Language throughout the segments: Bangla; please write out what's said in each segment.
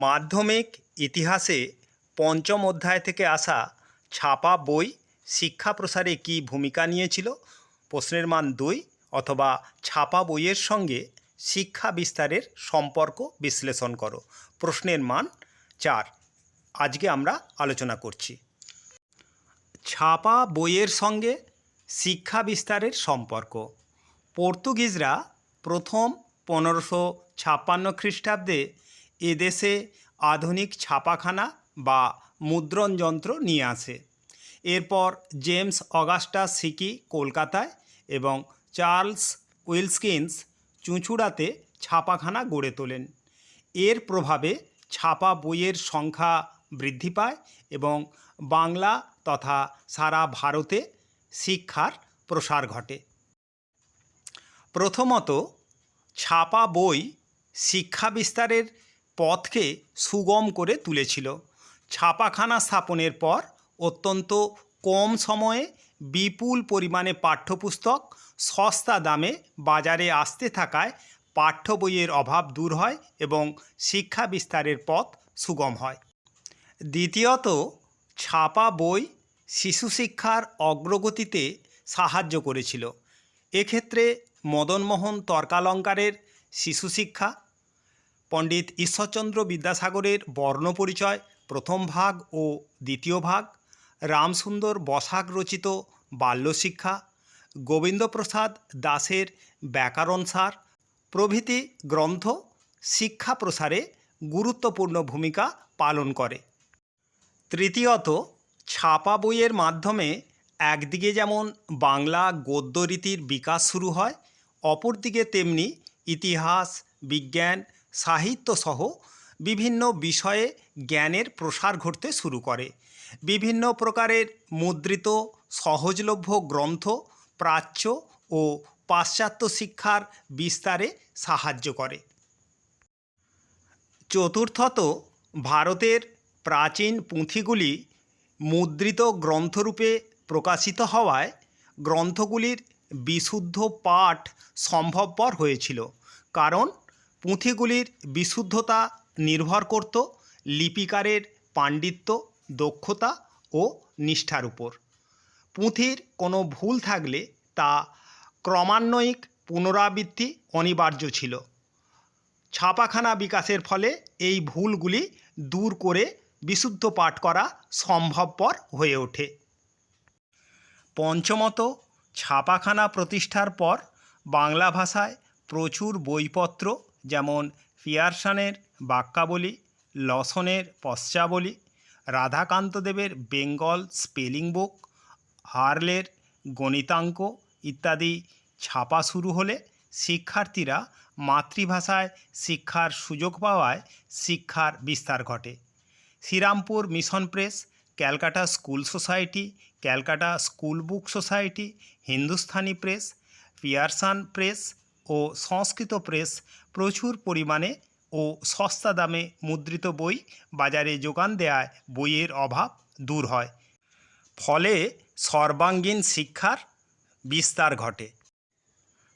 মাধ্যমিক ইতিহাসে পঞ্চম অধ্যায় থেকে আসা ছাপা বই শিক্ষা প্রসারে কী ভূমিকা নিয়েছিল? প্রশ্নের মান দুই অথবা ছাপা বইয়ের সঙ্গে শিক্ষা বিস্তারের সম্পর্ক বিশ্লেষণ করো। প্রশ্নের মান চার। আজকে আমরা আলোচনা করছি। ছাপা বইয়ের সঙ্গে শিক্ষা বিস্তারের সম্পর্ক। পর্তুগিজরা প্রথম পনেরোশো ছাপ্পান্ন খ্রিস্টাব্দে এদেশে আধুনিক ছাপাখানা বা মুদ্রণ যন্ত্র নিয়ে আসে। এরপর জেমস অগাস্টা সিকি কলকাতায় এবং চার্লস উইলস্কিন্স চুঁচুড়াতে ছাপাখানা গড়ে তোলেন। এর প্রভাবে ছাপা বইয়ের সংখ্যা বৃদ্ধি পায় এবং বাংলা তথা সারা ভারতে শিক্ষার প্রসার ঘটে। প্রথমত, ছাপা বই শিক্ষা বিস্তারের পথকে সুগম করে তুলেছিল। ছাপাখানা স্থাপনের পর অত্যন্ত কম সময়ে বিপুল পরিমাণে পাঠ্যপুস্তক সস্তা দামে বাজারে আসতে থাকায় পাঠ্য বইয়ের অভাব দূর হয় এবং শিক্ষা বিস্তারের পথ সুগম হয়। দ্বিতীয়ত, ছাপা বই শিশু শিক্ষার অগ্রগতিতে সাহায্য করেছিল। এক্ষেত্রে মদনমোহন তর্কালঙ্কারের শিশু শিক্ষা পণ্ডিত ঈশ্বরচন্দ্র বিদ্যাসাগরের বর্ণপরিচয় প্রথম ভাগ ও দ্বিতীয় ভাগ, রামসুন্দর বসাক রচিত বাল্যশিক্ষা, গোবিন্দপ্রসাদ দাসের ব্যাকরণ সার, প্রভৃতি গ্রন্থ শিক্ষা প্রসারে গুরুত্বপূর্ণ ভূমিকা পালন করে। তৃতীয়ত, ছাপা বইয়ের মাধ্যমে একদিকে যেমন বাংলা গদ্য রীতির বিকাশ শুরু হয়, অপরদিকে তেমনি ইতিহাস, বিজ্ঞান সাহিত্যসহ বিভিন্ন বিষয়ে জ্ঞানের প্রসার ঘটতে শুরু করে। বিভিন্ন প্রকারের মুদ্রিত, সহজলভ্য গ্রন্থ, প্রাচ্য ও পাশ্চাত্য শিক্ষার বিস্তারে সাহায্য করে। চতুর্থত, ভারতের প্রাচীন পুঁথিগুলি মুদ্রিত গ্রন্থরূপে প্রকাশিত হওয়ায় গ্রন্থগুলির বিশুদ্ধ পাঠ সম্ভবপর হয়েছিল। কারণ পুঁথিগুলির বিশুদ্ধতা নির্ভর করত লিপিকারের পাণ্ডিত্য, দক্ষতা ও নিষ্ঠার উপর। পুঁথির কোনো ভুল থাকলে তা ক্রমান্বয়িক পুনরাবৃত্তি অনিবার্য ছিল। ছাপাখানা বিকাশের ফলে এই ভুলগুলি দূর করে বিশুদ্ধ পাঠ করা সম্ভবপর হয়ে ওঠে। পঞ্চমত, ছাপাখানা প্রতিষ্ঠার পর বাংলা ভাষায় প্রচুর বইপত্র যেমন পিয়ারসনের বাক্যাবলী, লসনের পশ্চাবলী, রাধাকান্তদেবের বেঙ্গল স্পেলিং বুক, হার্লের গণিতাঙ্ক ইত্যাদি ছাপা শুরু হলে শিক্ষার্থীরা মাতৃভাষায় শিক্ষার সুযোগ পাওয়ায় শিক্ষার বিস্তার ঘটে। Serampore mission press, Calcutta school society, Calcutta school book society, Hindustani press Pearson press ও সংস্কৃত প্রেস প্রচুর পরিমাণে ও সস্তা দামে মুদ্রিত বই বাজারে যোগান দেওয়ায় বইয়ের অভাব দূর হয়। ফলে সর্বাঙ্গীন শিক্ষার বিস্তার ঘটে।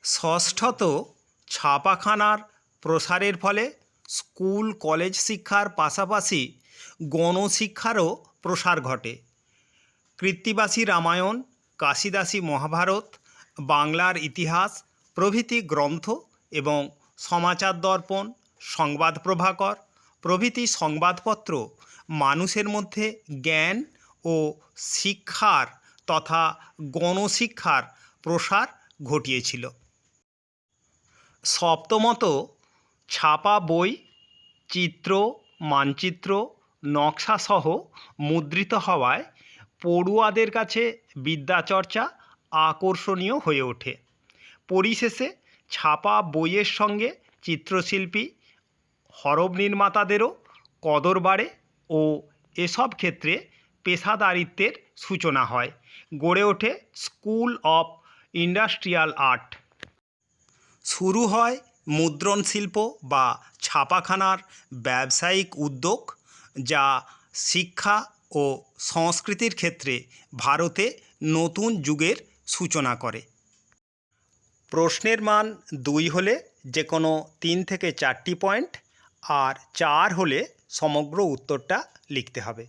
ষষ্ঠত ছাপাখানার প্রসারের ফলে স্কুল, কলেজ শিক্ষার পাশাপাশি গণশিক্ষারও প্রসার ঘটে। কৃত্তিবাসী রামায়ণ, কাশিদাসী মহাভারত, বাংলার ইতিহাস প্রভৃতি গ্রন্থ এবং সমাচার দর্পণ, সংবাদ প্রভাকর, প্রভৃতি সংবাদপত্র মানুষের মধ্যে জ্ঞান ও শিক্ষার তথা গণশিক্ষার প্রসার ঘটিয়েছিল। সপ্তমত, ছাপা বই, চিত্র, মানচিত্র, নকশাসহ মুদ্রিত হওয়ায় পড়ুয়াদের কাছে বিদ্যাচর্চা আকর্ষণীয় হয়ে ওঠে। পরিশেষে ছাপা বইয়ের সঙ্গে চিত্রশিল্পী, হরব নির্মাতাদেরও কদর বাড়ে ও এসব ক্ষেত্রে পেশাদারিত্বের সূচনা হয়। গড়ে ওঠে স্কুল অফ ইন্ডাস্ট্রিয়াল আর্ট। শুরু হয় মুদ্রণ শিল্প বা ছাপাখানার ব্যবসায়িক উদ্যোগ, যা শিক্ষা ও সংস্কৃতির ক্ষেত্রে ভারতে নতুন যুগের সূচনা করে। প্রশ্নের মান দুই হলে যে কোনো তিন থেকে চারটি পয়েন্ট আর চার হলে সমগ্র উত্তরটা লিখতে হবে।